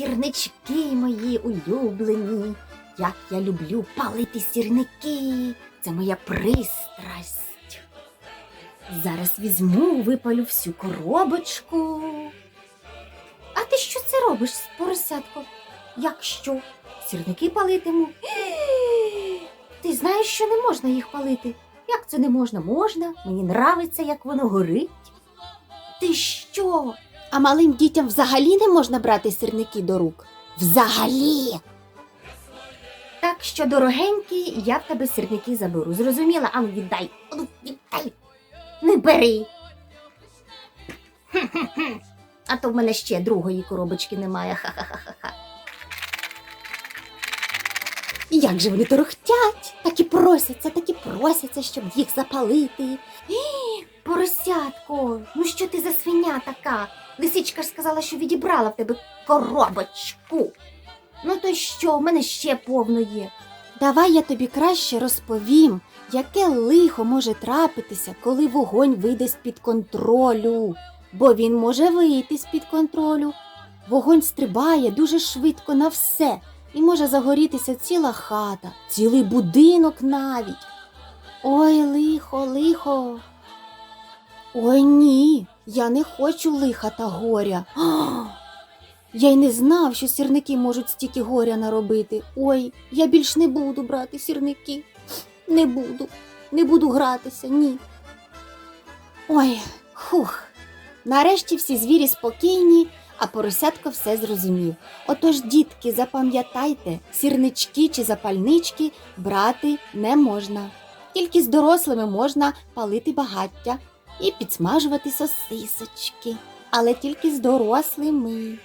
сірнички мої улюблені. Як я люблю палити сірники. Це моя пристрасть. Зараз візьму, випалю всю коробочку. А ти що це робиш, поросятко? Як що? Сірники палитиму? Ти знаєш, що не можна їх палити? Як це не можна? Можна. Мені нравиться, як воно горить. Ти що? А малим дітям взагалі не можна брати сірники до рук. Взагалі. Так що, дорогенький, я в тебе сірники заберу. Зрозуміла? Ану, віддай. Ану, віддай. Не бери. А то в мене ще другої коробочки немає. Ха-ха-ха-ха. Як же вони торохтять, так і просяться, так і просяться, щоб їх запалити. Поросятко, ну що ти за свиня така? Лисичка ж сказала, що відібрала в тебе коробочку. Ну то що, в мене ще повно є. Давай я тобі краще розповім, яке лихо може трапитися, коли вогонь вийде з-під контролю. Бо він може вийти з-під контролю. Вогонь стрибає дуже швидко на все, і може загорітися ціла хата, цілий будинок навіть. Ой, лихо, лихо. Ой ні, я не хочу лиха та горя. А, я й не знав, що сірники можуть стільки горя наробити. Ой, я більш не буду брати сірники. Не буду, не буду гратися, ні. Ой, хух. Нарешті всі звірі спокійні, а поросятко все зрозумів. Отож, дітки, запам'ятайте, сірнички чи запальнички брати не можна. Тільки з дорослими можна палити багаття і підсмажувати сосисочки, але тільки з дорослими.